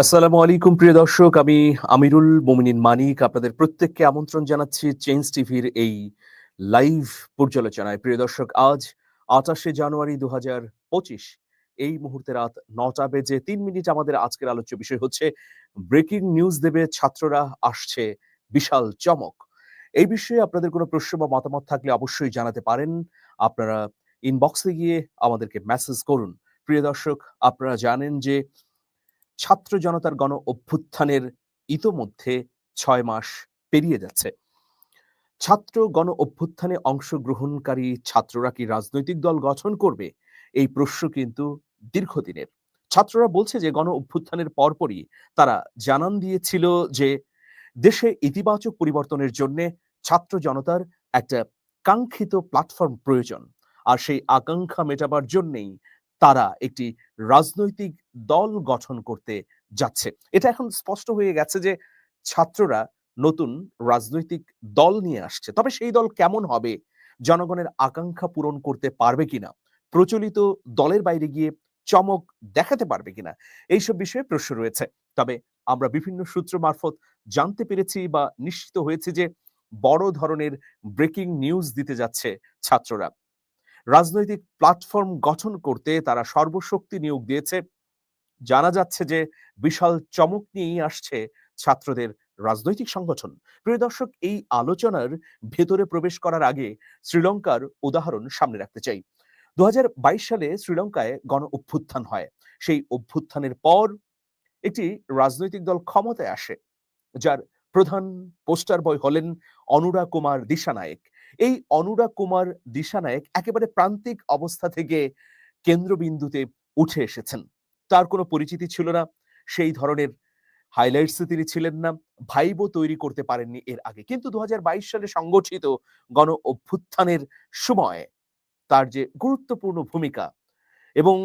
আসসালামু আলাইকুম, প্রিয় দর্শক। আমি আমিরুল মোমিনিন মানিক। আপনাদের প্রত্যেককে আমন্ত্রণ জানাচ্ছি চেঞ্জ টিভির এই লাইভ পর্যালোচনায়। প্রিয় দর্শক, আজ আঠাশে জানুয়ারি দু পঁচিশ। এই মুহূর্তে রাত নটা বেজে তিন মিনিট আমাদের আজকের আলোচ্য বিষয় হচ্ছে, ব্রেকিং নিউজ দেবে ছাত্ররা, আসছে বিশাল চমক। এই বিষয়ে আপনাদের কোনো প্রশ্ন বা মতামত থাকলে অবশ্যই জানাতে পারেন। আপনারা ইনবক্সে গিয়ে আমাদেরকে মেসেজ করুন। প্রিয় দর্শক, আপনারা জানেন যে ছাত্র জনতার গণ অভ্যুত্থানের ইতোমধ্যে ছয় মাস পেরিয়ে যাচ্ছে। ছাত্র গণ অভ্যুত্থানে অংশগ্রহণকারী ছাত্ররা কি রাজনৈতিক দল গঠন করবে? এই প্রশ্ন কিন্তু দীর্ঘদিনের। ছাত্ররা বলছে যে, গণ অভ্যুত্থানের পরপরই তারা জানান দিয়েছিল যে, দেশে ইতিবাচক পরিবর্তনের জন্য ছাত্র জনতার একটা কাঙ্ক্ষিত প্ল্যাটফর্ম প্রয়োজন। আর সেই আকাঙ্ক্ষা মেটাবার জন্যেই তারা একটি রাজনৈতিক দল গঠন করতে যাচ্ছে। এটা এখন স্পষ্ট হয়ে গেছে যে ছাত্ররা নতুন রাজনৈতিক দল নিয়ে আসছে। তবে সেই দল কেমন হবে? জনগণের আকাঙ্ক্ষা পূরণ করতে পারবে কিনা? প্রচলিত দলের বাইরে গিয়ে চমক দেখাতে পারবে কিনা? এইসব বিষয়ে প্রশ্ন রয়েছে। তবে আমরা বিভিন্ন সূত্র মারফত জানতে পেরেছি বা নিশ্চিত হয়েছে যে বড় ধরনের ব্রেকিং নিউজ দিতে যাচ্ছে ছাত্ররা। রাজনৈতিক প্ল্যাটফর্ম গঠন করতে তারা সর্বশক্তি নিয়োগ দিয়েছে। জানা যাচ্ছে যে বিশাল চমক নিয়েই আসছে ছাত্রদের রাজনৈতিক সংগঠন। প্রিয় দর্শক, এই আলোচনার ভেতরে প্রবেশ করার আগে শ্রীলঙ্কার উদাহরণ সামনে রাখতে চাই। দু হাজার বাইশ সালে শ্রীলঙ্কায় গণ অভ্যুত্থান হয়। সেই অভ্যুত্থানের পর একটি রাজনৈতিক দল ক্ষমতায় আসে, যার প্রধান পোস্টার বয় হলেন অনুরা কুমার দিশানায়েক। এই অনুরাগ কুমার দিশানায়ক একেবারে প্রান্তিক অবস্থা থেকে কেন্দ্রবিন্দুতে উঠে এসেছেন। তার কোনো পরিচিতি ছিল না, সেই ধরনের হাইলাইটসে তিনি ছিলেন না ভাইবো তৈরি করতে পারেননি এর আগে। কিন্তু দু সালে সংগঠিত গণ অভ্যুত্থানের সময় তার যে গুরুত্বপূর্ণ ভূমিকা এবং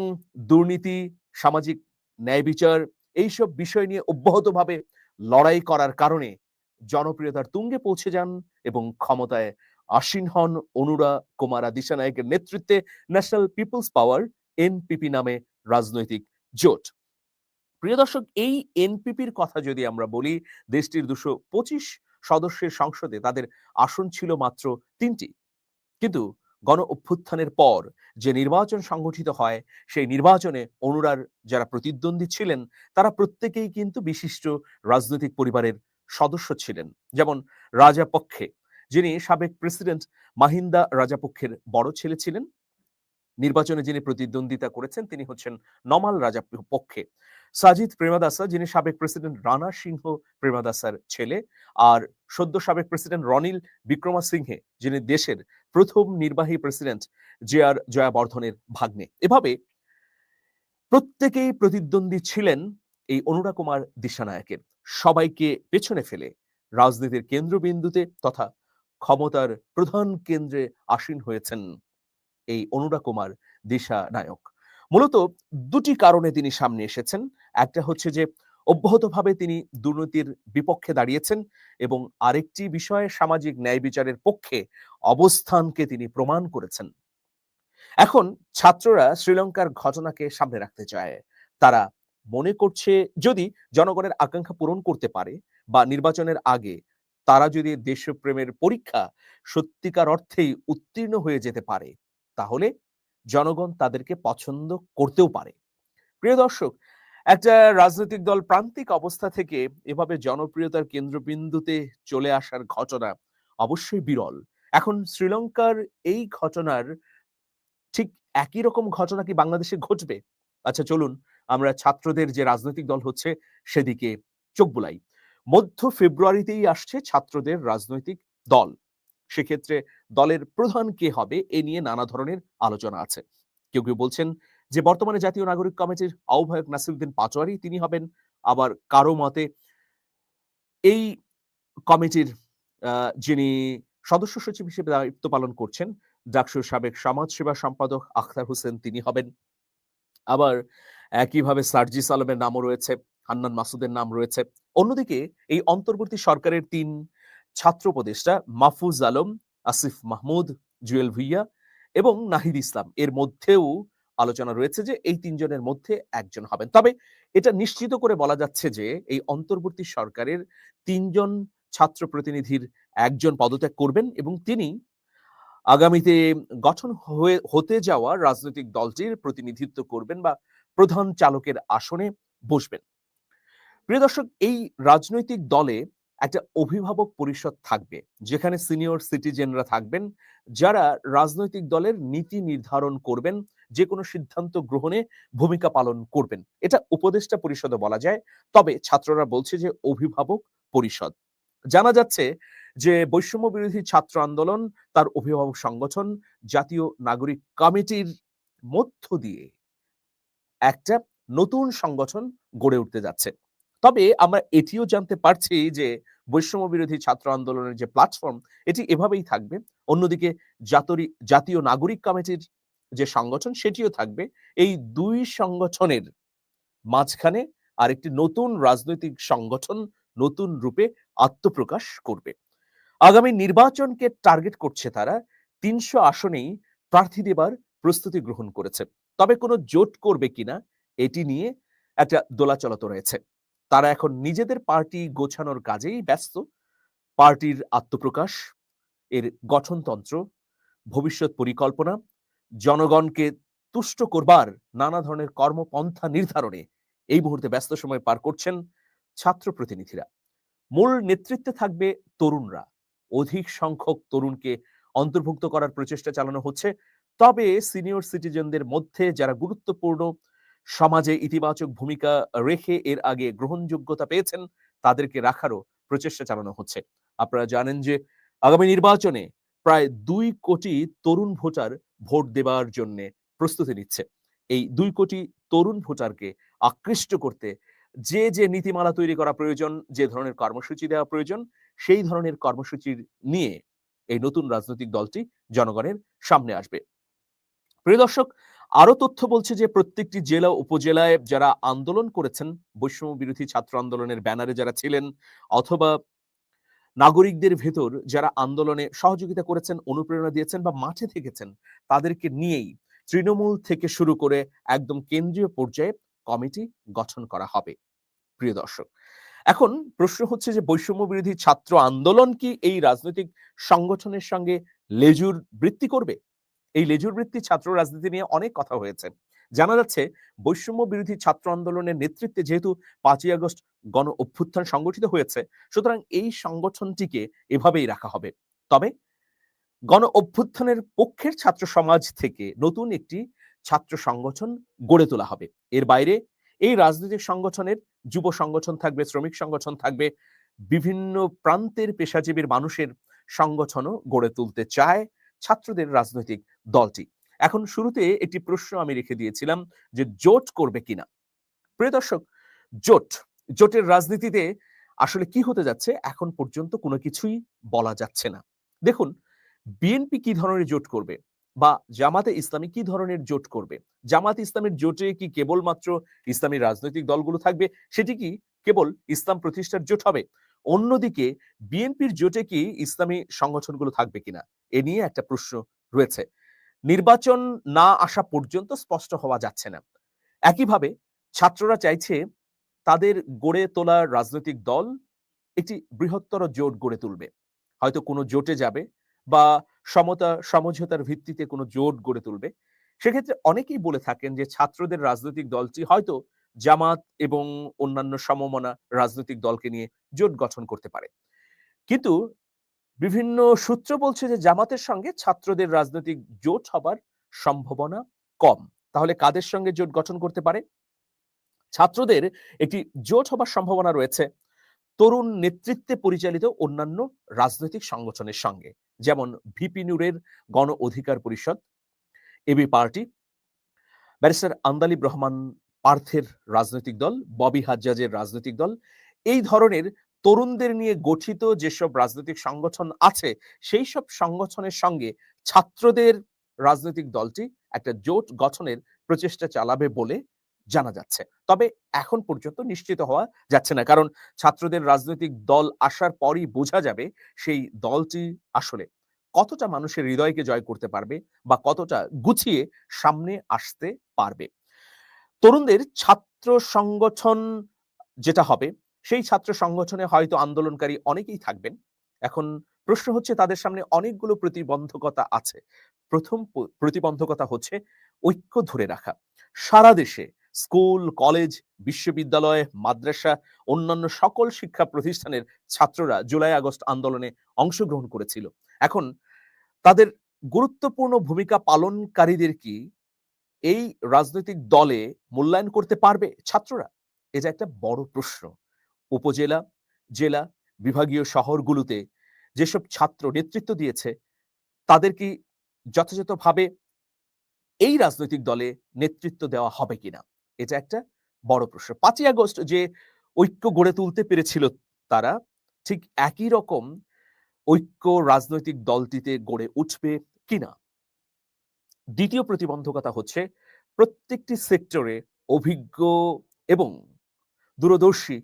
দুর্নীতি, সামাজিক ন্যায় বিচার, এইসব বিষয় নিয়ে অব্যাহতভাবে লড়াই করার কারণে জনপ্রিয়তার তুঙ্গে পৌঁছে যান এবং ক্ষমতায় আসীন হন অনুরা কুমারা দিশানায়কের নেতৃত্বে ন্যাশনাল পিপলস পাওয়ার, এনপিপি নামে রাজনৈতিক জোট। প্রিয় দর্শক, এই এনপিপির কথা যদি আমরা বলি, দেশটির দুশো পঁচিশ সদস্যের সংসদে তাদের আসন ছিল মাত্র তিনটি। কিন্তু গণ অভ্যুত্থানের পর যে নির্বাচন সংগঠিত হয়, সেই নির্বাচনে অনুরার যারা প্রতিদ্বন্দ্বী ছিলেন, তারা প্রত্যেকেই কিন্তু বিশিষ্ট রাজনৈতিক পরিবারের সদস্য ছিলেন। যেমন রাজা পক্ষে যিনি সাবেক প্রেসিডেন্ট মাহিন্দা রাজাপক্ষের বড় ছেলে ছিলেন। নির্বাচনে যিনি প্রতিদ্বন্দ্বিতা করেছেন, তিনি হচ্ছেন নমাল রাজা পক্ষে সাজিদ প্রেমাদাসা, যিনি সাবেক প্রেসিডেন্ট রানা সিংহ প্রেমাদাসার ছেলে, আর সদ্য সাবেক প্রেসিডেন্ট রনিল বিক্রমা সিংহে যিনি দেশের প্রথম নির্বাহী প্রেসিডেন্ট জে আর জয়াবর্ধনের ভাগ্নে। এভাবে প্রত্যেকেই প্রতিদ্বন্দ্বী ছিলেন এই অনুরা কুমার দিশানায়কের। সবাইকে পেছনে ফেলে রাজনীতির কেন্দ্রবিন্দুতে তথা ক্ষমতার প্রধান কেন্দ্রে আসীন হয়েছেন এই অনুরা কুমার দিশা নায়ক। মূলত দুটি কারণে তিনি সামনে এসেছেন। একটা হচ্ছে যে, অব্যাহতভাবে তিনি দুর্নীতির বিপক্ষে দাঁড়িয়েছেন এবং আরেকটি বিষয়ে সামাজিক ন্যায় বিচারের পক্ষে অবস্থানকে তিনি প্রমাণ করেছেন। এখন ছাত্ররা শ্রীলঙ্কার ঘটনাকে সামনে রাখতে চায়। তারা মনে করছে যদি জনগণের আকাঙ্ক্ষা পূরণ করতে পারে বা নির্বাচনের আগে তারা যদি দেশপ্রেমের পরীক্ষা সত্যিকার অর্থেই উত্তীর্ণ হয়ে যেতে পারে, তাহলে জনগণ তাদেরকে পছন্দ করতেও পারে। প্রিয় দর্শক, একটা রাজনৈতিক দল প্রান্তিক অবস্থা থেকে এভাবে জনপ্রিয়তার কেন্দ্রবিন্দুতে চলে আসার ঘটনা অবশ্যই বিরল। এখন শ্রীলঙ্কার এই ঘটনার ঠিক একই রকম ঘটনা কি বাংলাদেশে ঘটবে? আচ্ছা চলুন, আমরা ছাত্রদের যে রাজনৈতিক দল হচ্ছে সেদিকে চোখ বুলাই। মধ্য ফেব্রুয়ারিতেই আসছে ছাত্রদের রাজনৈতিক দল। সেক্ষেত্রে দলের প্রধান কে হবে এ নিয়ে নানা ধরনের আলোচনা আছে। কেউ কেউ বলছেন যে, বর্তমানে জাতীয় নাগরিক কমিটির আহ্বায়ক নাসিরুদ্দিন পাটোয়ারি তিনি হবেন। আবার কারও মতে এই কমিটির যিনি সদস্য সচিব হিসেবে দায়িত্ব পালন করছেন ডাকসুর সাবেক সমাজ সেবা সম্পাদক আখতার হোসেন তিনি হবেন। আবার একইভাবে সার্জিস আলমের নামও রয়েছে, হান্নান মাসুদের নাম রয়েছে। অন্যদিকে এই অন্তর্বর্তী সরকারের তিন ছাত্র উপদেষ্টা মাহফুজ আলম, আসিফ মাহমুদ, জুয়েল ভুইয়া এবং নাহিদ ইসলাম। এর মধ্যেও আলোচনা রয়েছে যে এই তিনজনের মধ্যে একজন হবেন। তবে এটা নিশ্চিত করে বলা যাচ্ছে যে এই অন্তর্বর্তী সরকারের তিনজন ছাত্র প্রতিনিধির একজন পদত্যাগ করবেন এবং তিনি আগামীতে গঠন হয়ে, হতে যাওয়া রাজনৈতিক দলটির প্রতিনিধিত্ব করবেন বা প্রধান চালকের আসনে বসবেন। প্রিয় দর্শক, এই রাজনৈতিক দলে একটা অভিভাবক পরিষদ থাকবে, যেখানে সিনিয়র সিটিজেনরা থাকবেন, যারা রাজনৈতিক দলের নীতি নির্ধারণ করবেন যে কোনো সিদ্ধান্ত গ্রহণে ভূমিকা পালন করবেন। এটা উপদেষ্টা পরিষদে বলা যায়। তবে ছাত্ররা বলছে যে, অভিভাবক পরিষদ। জানা যাচ্ছে যে, বৈষম্য বিরোধী ছাত্র আন্দোলন, তার অভিভাবক সংগঠন, জাতীয় নাগরিক কমিটির মধ্য দিয়ে একটা নতুন সংগঠন গড়ে উঠতে যাচ্ছে। তবে আমরা এটিও জানতে পারছি যে বৈষম্য বিরোধী ছাত্র আন্দোলনের যে প্ল্যাটফর্ম এটি এভাবেই থাকবে। অন্যদিকে জাতরি, জাতীয় নাগরিক কমিটির যে সংগঠন, সেটিও থাকবে। এই দুই সংগঠনের মাঝখানে আরেকটি নতুন রাজনৈতিক সংগঠন নতুন রূপে আত্মপ্রকাশ করবে। আগামী নির্বাচনকে টার্গেট করছে তারা। তিনশো আসনেই প্রার্থী দেবার প্রস্তুতি গ্রহণ করেছে। তবে কোনো জোট করবে কিনা, এটি নিয়ে একটা দোলাচলত রয়েছে। তারা এখন নিজেদের পার্টি গোছানোর কাজেই ব্যস্ত। পার্টির আত্মপ্রকাশ, এর গঠনতন্ত্র, ভবিষ্যৎ পরিকল্পনা, জনগণকে তুষ্ট করবার নানা ধরনের কর্মপন্থা নির্ধারণে এই মুহূর্তে ব্যস্ত সময় পার করছেন ছাত্র প্রতিনিধিরা। মূল নেতৃত্বে থাকবে তরুণরা। অধিক সংখ্যক তরুণকে অন্তর্ভুক্ত করার প্রচেষ্টা চালানো হচ্ছে। তবে সিনিয়র সিটিজেনদের মধ্যে যারা গুরুত্বপূর্ণ সমাজে ইতিবাচক ভূমিকা রেখে এর আগে গ্রহণযোগ্যতা পেয়েছেন, তাদেরকে রাখারও প্রচেষ্টা চালানো হচ্ছে। আপনারা জানেন যে আগামী নির্বাচনে প্রায় দুই কোটি তরুণ ভোটার ভোট দেবার জন্য প্রস্তুতি নিচ্ছে। এই দুই কোটি তরুণ ভোটারকে আকৃষ্ট করতে যে যে নীতিমালা তৈরি করা প্রয়োজন, যে ধরনের কর্মসূচি দেওয়া প্রয়োজন, সেই ধরনের কর্মসূচির নিয়ে এই নতুন রাজনৈতিক দলটি জনগণের সামনে আসবে। প্রিয় দর্শক আরও তথ্য বলছে যে প্রত্যেকটি জেলা উপজেলায় যারা আন্দোলন করেছেন, বৈষম্য বিরোধী ছাত্র আন্দোলনের ব্যানারে যারা ছিলেন অথবা নাগরিকদের ভেতর যারা আন্দোলনে সহযোগিতা করেছেন, অনুপ্রেরণা দিয়েছেন বা মাঠে থেকেছেন, তাদেরকে নিয়েই তৃণমূল থেকে শুরু করে একদম কেন্দ্রীয় পর্যায়ে কমিটি গঠন করা হবে। প্রিয় দর্শক, এখন প্রশ্ন হচ্ছে যে বৈষম্য বিরোধী ছাত্র আন্দোলন কি এই রাজনৈতিক সংগঠনের সঙ্গে লেজুর বৃত্তি করবে? এই লেজুর বৃত্তি ছাত্র রাজনীতি নিয়ে অনেক কথা হয়েছে। জানা যাচ্ছে, বৈষম্য বিরোধী ছাত্র আন্দোলনের নেতৃত্বে যেহেতু পাঁচই আগস্ট গণ অভ্যুত্থান সংগঠিত হয়েছে, সুতরাং এই সংগঠনটিকে এভাবেই রাখা হবে। তবে গণ অভ্যুত্থানের পক্ষের ছাত্র সমাজ থেকে নতুন একটি ছাত্র সংগঠন গড়ে তোলা হবে। এর বাইরে এই রাজনৈতিক সংগঠনের যুব সংগঠন থাকবে, শ্রমিক সংগঠন থাকবে, বিভিন্ন প্রান্তের পেশাজীবীর মানুষের সংগঠনও গড়ে তুলতে চায় ছাত্রদের রাজনৈতিক দলটি। এখন শুরুতে একটি প্রশ্ন আমি রেখে দিয়েছিলাম যে জোট করবে কিনা। প্রিয় দর্শক, জোট, জোটের রাজনীতিতে আসলে কি হতে যাচ্ছে এখন পর্যন্ত কোনো কিছুই বলা যাচ্ছে না। দেখুন, বিএনপি কি ধরনের জোট করবে বা জামাতে ইসলামী কি ধরনের জোট করবে? জামাত ইসলামের জোটে কি কেবলমাত্র ইসলামী রাজনৈতিক দলগুলো থাকবে? সেটি কি কেবল ইসলাম প্রতিষ্ঠার জোট হবে? অন্যদিকে, বিএনপির জোটে কি ইসলামী সংগঠনগুলো থাকবে কিনা? এ নিয়ে একটা প্রশ্ন রয়েছে। নির্বাচন না আসা পর্যন্ত স্পষ্ট হওয়া যাচ্ছে না। একইভাবে ছাত্ররা চাইছে তাদের গড়ে তোলা রাজনৈতিক দল একটি বৃহত্তর জোট গড়ে তুলবে। হয়তো কোনো জোটে যাবে বা সমতা, সমঝোতার ভিত্তিতে কোনো জোট গড়ে তুলবে। সেক্ষেত্রে অনেকেই বলে থাকেন যে ছাত্রদের রাজনৈতিক দলটি হয়তো জামাত এবং অন্যান্য সমমনা রাজনৈতিক দলকে নিয়ে জোট গঠন করতে পারে। কিন্তু বিভিন্ন সূত্র বলছে যে জামাতের সঙ্গে ছাত্রদের রাজনৈতিক জোট হবার সম্ভাবনা কম। তাহলে কাদের সঙ্গে জোট গঠন করতে পারে? ছাত্রদের একটি জোট হবার সম্ভাবনা রয়েছে তরুণ নেতৃত্বে পরিচালিত অন্যান্য রাজনৈতিক সংগঠনের সঙ্গে, যেমন ভিপি নূরের Gono Odhikar Parishad AB party, barrister Andalib Rahman পার্থের রাজনৈতিক দল, ববি হাজ্জাজের রাজনৈতিক দল, এই ধরনের তরুণদের নিয়ে গঠিত যেসব রাজনৈতিক সংগঠন আছে, সেই সব সংগঠনের সঙ্গে ছাত্রদের রাজনৈতিক দলটি একটা জোট গঠনের প্রচেষ্টা চালাবে বলে জানা যাচ্ছে। তবে এখন পর্যন্ত নিশ্চিত হওয়া যাচ্ছে না, কারণ ছাত্রদের রাজনৈতিক দল আসার পরই বোঝা যাবে সেই দলটি আসলে কতটা মানুষের হৃদয়কে জয় করতে পারবে বা কতটা গুছিয়ে সামনে আসতে পারবে। তরুণদের ছাত্র সংগঠন যেটা হবে সেই ছাত্র সংগঠনে হয়তো আন্দোলনকারী অনেকেই থাকবেন। এখন প্রশ্ন হচ্ছে, তাদের সামনে অনেকগুলো প্রতিবন্ধকতা আছে। প্রথম প্রতিবন্ধকতা হচ্ছে ঐক্য ধরে রাখা। সারা দেশে স্কুল, কলেজ, বিশ্ববিদ্যালয়, মাদ্রাসা, অন্যান্য সকল শিক্ষা প্রতিষ্ঠানের ছাত্ররা জুলাই আগস্ট আন্দোলনে অংশগ্রহণ করেছিল। এখন তাদের গুরুত্বপূর্ণ ভূমিকা পালনকারীদের কি এই রাজনৈতিক দলে মূল্যায়ন করতে পারবে ছাত্ররা? এটা একটা বড় প্রশ্ন। উপজেলা, জেলা, বিভাগীয় শহরগুলোতে যেসব ছাত্র নেতৃত্ব দিয়েছে, তাদের কি যথাযথভাবে এই রাজনৈতিক দলে নেতৃত্ব দেওয়া হবে কিনা? এটা একটা বড় প্রশ্ন। পাঁচই আগস্ট যে ঐক্য গড়ে তুলতে পেরেছিল তারা, ঠিক একই রকম ঐক্য রাজনৈতিক দলটিতে গড়ে উঠবে কিনা? দ্বিতীয় প্রতিবন্ধকতা হচ্ছে প্রত্যেকটি সেক্টরে অভিজ্ঞ এবং দূরদর্শী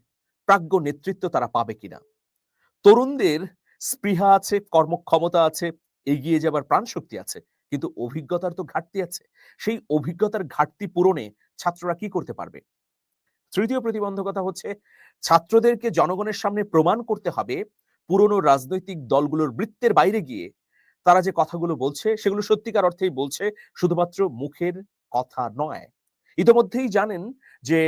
প্রাজ্ঞ নেতৃত্ব তারা পাবে কিনা? তরুণদের স্পৃহা আছে, কর্মক্ষমতা আছে, এগিয়ে যাবার প্রাণশক্তি আছে, কিন্তু অভিজ্ঞতার তো ঘাটতি আছে। সেই অভিজ্ঞতার ঘাটতি পূরণে ছাত্ররা কি করতে পারবে? তৃতীয় প্রতিবন্ধকতা হচ্ছে, ছাত্রদেরকে জনগণের সামনে প্রমাণ করতে হবে, পুরনো রাজনৈতিক দলগুলোর বৃত্তের বাইরে গিয়ে তারা যে কথাগুলো বলছে, সেগুলো সত্যিকার অর্থেই বলছে, শুধুমাত্র মুখের কথা নয়। ইতোমধ্যেই জানেন যে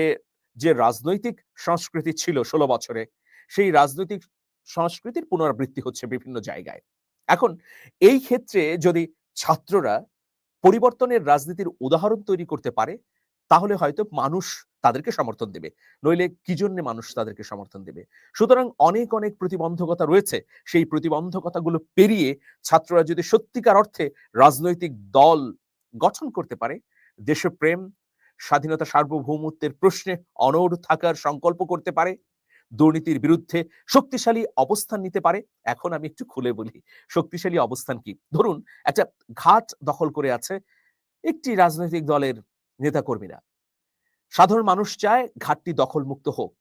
যে রাজনৈতিক সংস্কৃতি ছিল ষোলো বছরে, সেই রাজনৈতিক সংস্কৃতির পুনরাবৃত্তি হচ্ছে বিভিন্ন জায়গায়। এখন এই ক্ষেত্রে যদি ছাত্ররা পরিবর্তনের রাজনীতির উদাহরণ তৈরি করতে পারে, তাহলে হয়তো মানুষ তাদেরকে সমর্থন দেবে, নইলে কি জন্য মানুষ তাদেরকে সমর্থন দেবে? সুতরাং অনেক অনেক প্রতিবন্ধকতা রয়েছে, সেই প্রতিবন্ধকতাগুলো পেরিয়ে ছাত্ররা যদি সত্যিকার অর্থে রাজনৈতিক দল গঠন করতে পারে, দেশপ্রেম স্বাধীনতা সার্বভৌমত্বের প্রশ্নে অনড় থাকার সংকল্প করতে পারে, দুর্নীতির বিরুদ্ধে শক্তিশালী অবস্থান নিতে পারে, এখন আমি একটু খুলে বলি, শক্তিশালী অবস্থান কি? ধরুন, একটা ঘাট দখল করে আছে একটি রাজনৈতিক দলের নেতাকর্মীরা। সাধারণ মানুষ চায় ঘাটটি দখলমুক্ত হোক।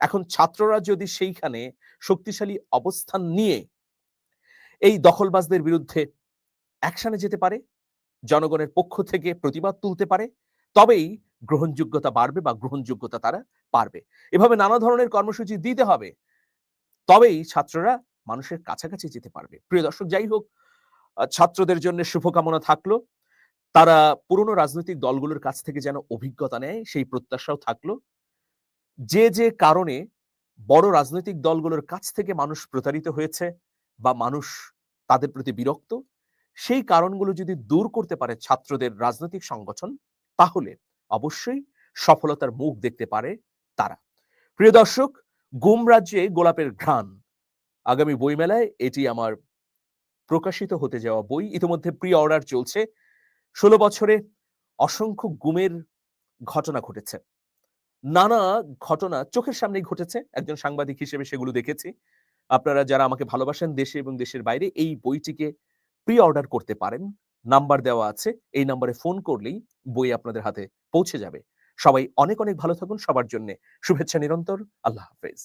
এখন ছাত্ররা যদি সেইখানে শক্তিশালী অবস্থান নিয়ে এই দখলবাজদের বিরুদ্ধে অ্যাকশনে যেতে পারে, জনগণের পক্ষ থেকে প্রতিবাদ তুলতে পারে তবেই গ্রহণযোগ্যতা বাড়বে বা গ্রহণযোগ্যতা তারা পারবে। এভাবে নানা ধরনের কর্মসূচি দিতে হবে। তবেই ছাত্ররা মানুষের কাছাকাছি যেতে পারবে। প্রিয় দর্শক, যাই হোক ছাত্রদের জন্য শুভকামনা থাকল। তারা পুরনো রাজনৈতিক দলগুলোর কাছ থেকে যেন অভিজ্ঞতা নেয়, সেই প্রত্যাশাও থাকল। যে যে কারণে বড় রাজনৈতিক দলগুলোর কাছ থেকে মানুষ প্রতারিত হয়েছে বা মানুষ তাদের প্রতি বিরক্ত, সেই কারণগুলো যদি দূর করতে পারে ছাত্রদের রাজনৈতিক সংগঠন তাহলে অবশ্যই সফলতার মুখ দেখতে পারে তারা। প্রিয় দর্শক, গুম রাজ্যে গোলাপের ঘ্রাণ। আগামী বইমেলায় এটি আমার প্রকাশিত হতে যাওয়া বই। ইতিমধ্যে প্রি অর্ডার চলছে। ষোলো বছরে অসংখ্য গুমের ঘটনা ঘটেছে। নানা ঘটনা চোখের সামনেই ঘটেছে। একজন সাংবাদিক হিসেবে সেগুলো দেখেছি। আপনারা যারা আমাকে ভালোবাসেন দেশে এবং দেশের বাইরে, এই বইটিকে প্রি অর্ডার করতে পারেন। নাম্বার দেওয়া আছে। এই নাম্বারে ফোন করলেই বই আপনাদের হাতে পৌঁছে যাবে। সবাই অনেক অনেক ভালো থাকুন। সবার জন্য শুভেচ্ছা নিরন্তর। আল্লাহ হাফেজ।